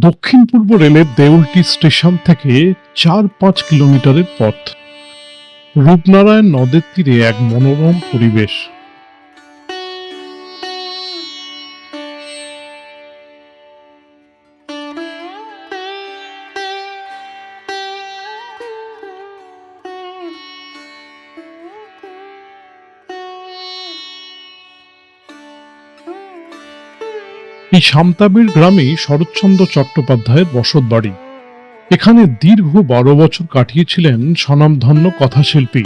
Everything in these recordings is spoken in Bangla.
দক্ষিণ পূর্ব রেলের দেউলটি স্টেশন থেকে চার পাঁচ কিলোমিটারের পথ। রূপনারায়ণ নদের তীরে এক মনোরম পরিবেশ। এই সামতাবির গ্রামেই শরৎচন্দ্র চট্টোপাধ্যায়ের বসত বাড়ি। এখানে দীর্ঘ বারো বছর কাটিয়েছিলেন স্বনামধন্য কথাশিল্পী।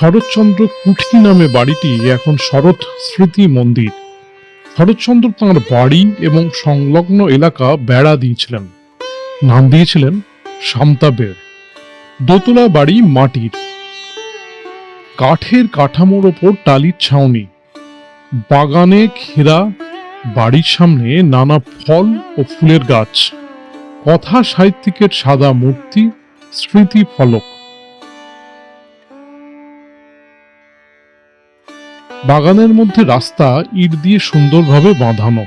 শরৎচন্দ্র কুঠি নামে বাড়িটি এখন শরৎ স্মৃতি মন্দির। শরৎচন্দ্র তাঁর বাড়ি এবং সংলগ্ন এলাকা বেড়া দিয়েছিলেন। নাম দিয়েছিলেন সামতাবের দোতলা বাড়ি মাটির। কাঠের কাঠামোর ওপর টালির ছাউনি। বাগানে ঘেরা বাড়ির সামনে নানা ফল ও ফুলের গাছ, কথা সাহিত্যিকের সাদা মূর্তি, স্মৃতি ফলক। বাগানের মধ্যে রাস্তা ইট দিয়ে সুন্দরভাবে বাঁধানো।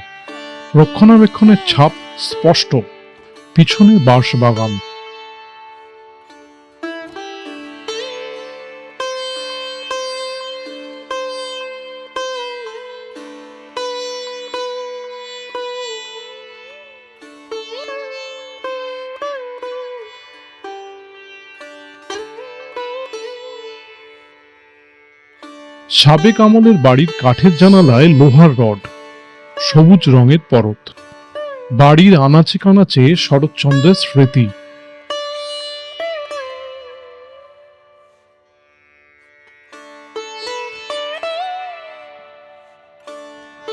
রক্ষণাবেক্ষণের ছাপ স্পষ্ট, পিছনে বাঁশ বাগান। সাবেক আমলের বাড়ির কাঠের জানালায় লোহার রড, সবুজ রঙের পরত। বাড়ির আনাচে কানাচে শরৎচন্দ্রের স্মৃতি।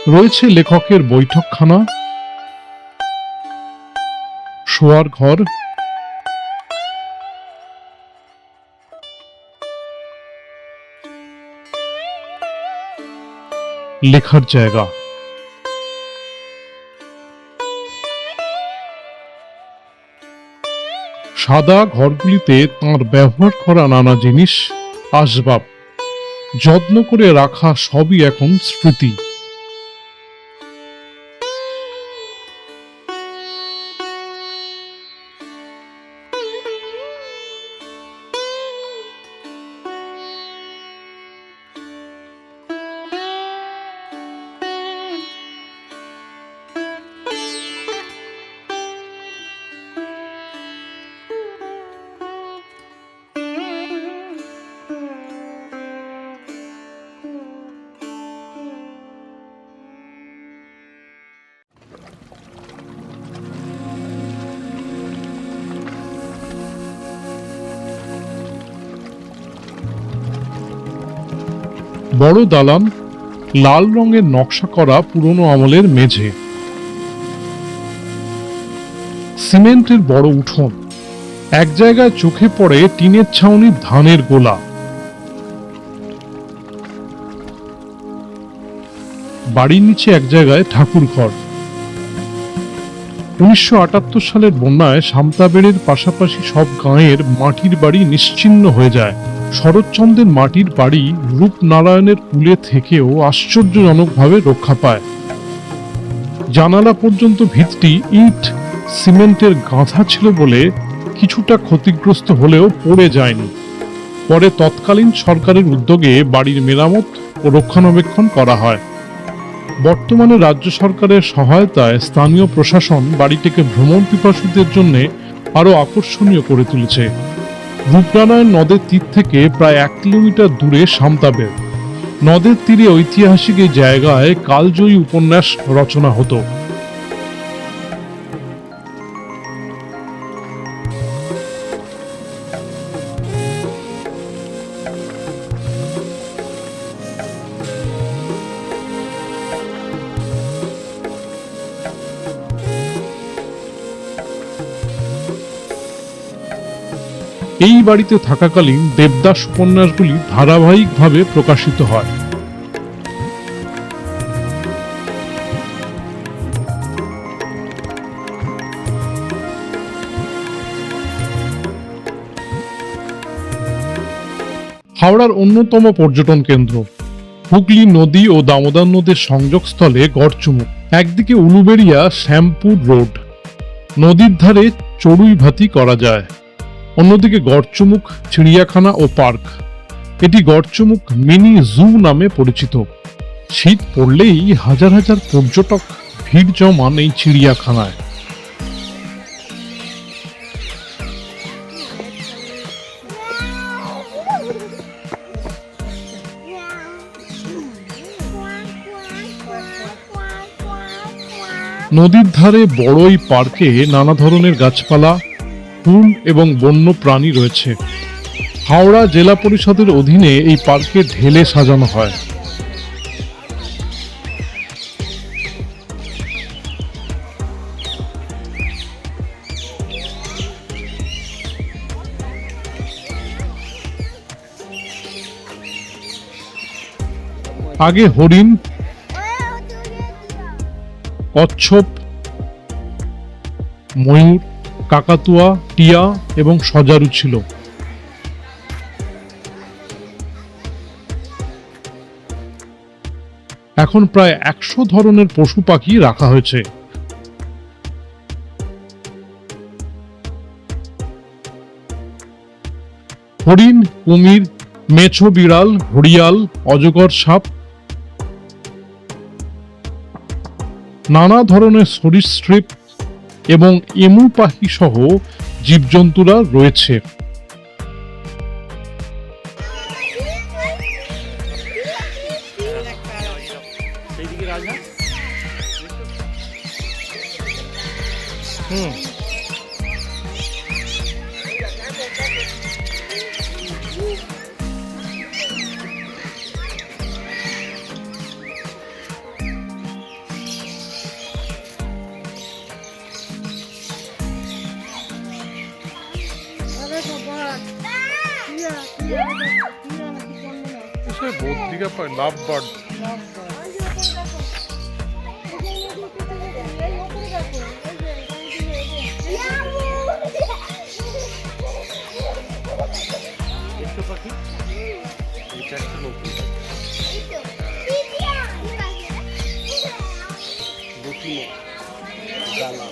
রয়েছে লেখকের বৈঠকখানা, শোয়ার ঘর লেখার জায়গা। সাদা ঘরগুলিতে তাঁর ব্যবহার করা নানা জিনিস, আসবাব, যত্ন করে রাখা সবই এখন স্মৃতি। বড় দালান, লাল রঙের নকশা করা পুরনো আমলের মেঝে। সিমেন্টের বড় উঠোন। এক জায়গায় চোখে পড়ে টিনের ছাউনির ধানের গোলা। বাড়ির নিচে এক জায়গায় ঠাকুর ঘর। উনিশশো আটাত্তর সালের বন্যায় সামতাবেড়ের পাশাপাশি সব গাঁয়ের মাটির বাড়ি নিশ্চিহ্ন হয়ে যায়। শরৎচন্দ্রের মাটির বাড়ি রূপনারায়ণের কুলে থেকেও আশ্চর্যজনকভাবে রক্ষা পায়। জানালা পর্যন্ত ভিতটি ইট সিমেন্টের গাঁথা ছিল বলে কিছুটা ক্ষতিগ্রস্ত হলেও পড়ে যায়নি। পরে তৎকালীন সরকারের উদ্যোগে বাড়ির মেরামত ও রক্ষণাবেক্ষণ করা হয়। বর্তমানে রাজ্য সরকারের সহায়তায় স্থানীয় প্রশাসন বাড়িটিকে ভ্রমণ পিপাসুদের জন্য আরও আকর্ষণীয় করে তুলেছে। রূপনারায়ণ নদের তীর থেকে প্রায় এক কিলোমিটার দূরে সামতাবের। নদের তীরে ঐতিহাসিক এই জায়গায় কালজয়ী উপন্যাস রচনা হতো। এই বাড়িতে থাকাকালীন দেবদাস উপন্যাসগুলি ধারাবাহিকভাবে প্রকাশিত হয়। হাওড়ার অন্যতম পর্যটন কেন্দ্র। হুগলি নদী ও দামোদর নদীর সংযোগস্থলে গড়চুমুক, একদিকে উলুবেড়িয়া শ্যামপুর রোড। নদীর ধারে চড়ুই ভাতি করা যায়। অন্যদিকে গড়চুমুখ চিড়িয়াখানা ও পার্ক। এটি গড়চুমুখ মিনি জু নামে পরিচিত। শীত পড়লেই হাজার হাজার পর্যটক ভিড় জমান এই চিড়িয়াখানায়। নদীর ধারে বড়ই পার্কে নানা ধরনের গাছপালা ফুল এবং বন্য প্রাণী রয়েছে। হাওড়া জেলা পরিষদের অধীনে এই পার্কে ঢেলে সাজানো হয়। আগে হরিণ, কচ্ছপ, ময়ূর কাকাতুয়া, টিয়া এবং সজারু ছিল। এখন প্রায় একশো ধরনের পশু পাখি রাখা হয়েছে। হরিণ, কুমির, মেছো বিড়াল হরিয়াল অজগর সাপ, নানা ধরনের সরীসৃপ এবং এমু পাখি সহ জীবজন্তুরা রয়েছে। না বদ্রিকা পায় লাভ বার্ড দেখতে পাখি এটা একটা নতুন নতুন ডালা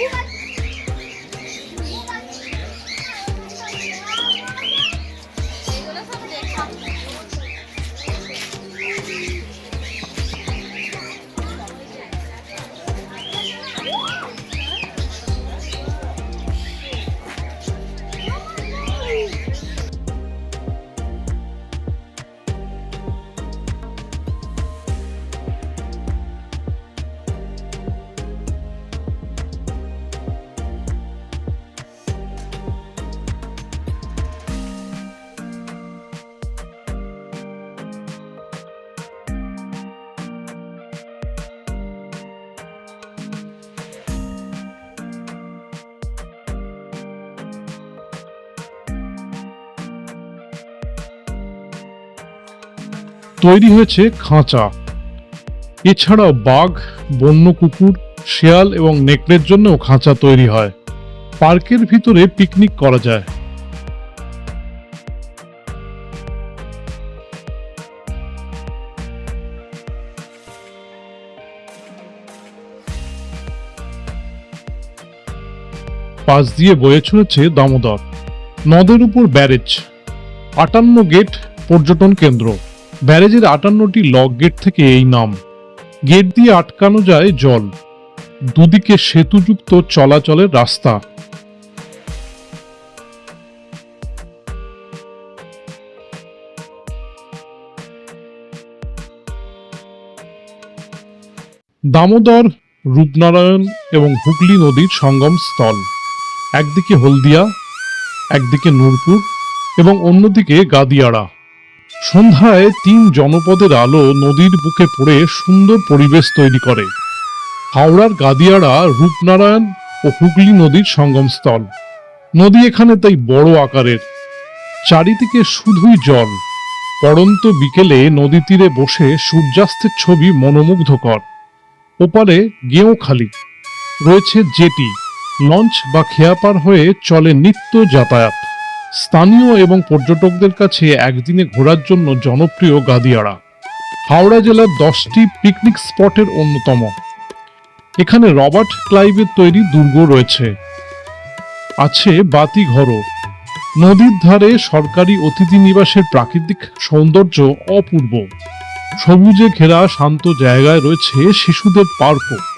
平凡。তৈরি হয়েছে খাঁচা। এছাড়াও বাঘ, বন্য কুকুর, শেয়াল এবং নেকড়ের জন্যও খাঁচা তৈরি হয়। পার্কের ভিতরে পিকনিক করা যায়। পাশ দিয়ে বয়ে চলেছে দামোদর। নদের উপর ব্যারেজ। আটান্ন গেট পর্যটন কেন্দ্র। ব্যারেজের আটান্নটি লক গেট থেকে এই নাম। গেট দিয়ে আটকানো যায় জল। দুদিকে সেতুযুক্ত চলাচলের রাস্তা। দামোদর, রূপনারায়ণ এবং হুগলি নদীর সঙ্গম স্থল একদিকে হলদিয়া, একদিকে নূরপুর এবং অন্যদিকে গাদিয়াড়া সন্ধ্যায় তিন জনপদের আলো নদীর বুকে পড়ে সুন্দর পরিবেশ তৈরি করে। হাওড়ার গাদিয়াড়া রূপনারায়ণ ও হুগলি নদীর সঙ্গমস্থল। নদী এখানে তাই বড় আকারের। চারিদিকে শুধুই জল। পড়ন্ত বিকেলে নদী তীরে বসে সূর্যাস্তের ছবি মনোমুগ্ধকর। ওপারে গেঁওখালি রয়েছে জেটি। লঞ্চ বা খেয়াপার হয়ে চলে নিত্য যাতায়াত। স্থানীয় এবং পর্যটকদের কাছে একদিনে ঘোরার জন্য জনপ্রিয় গাদিয়াড়া হাওড়া জেলার দশটি পিকনিক স্পটের অন্যতম। এখানে রবার্ট ক্লাইভের তৈরি দুর্গ রয়েছে। আছে বাতিঘরও নদীর ধারে সরকারি অতিথি নিবাসের প্রাকৃতিক সৌন্দর্য অপূর্ব। সবুজে ঘেরা শান্ত জায়গায় রয়েছে শিশুদের পার্কও।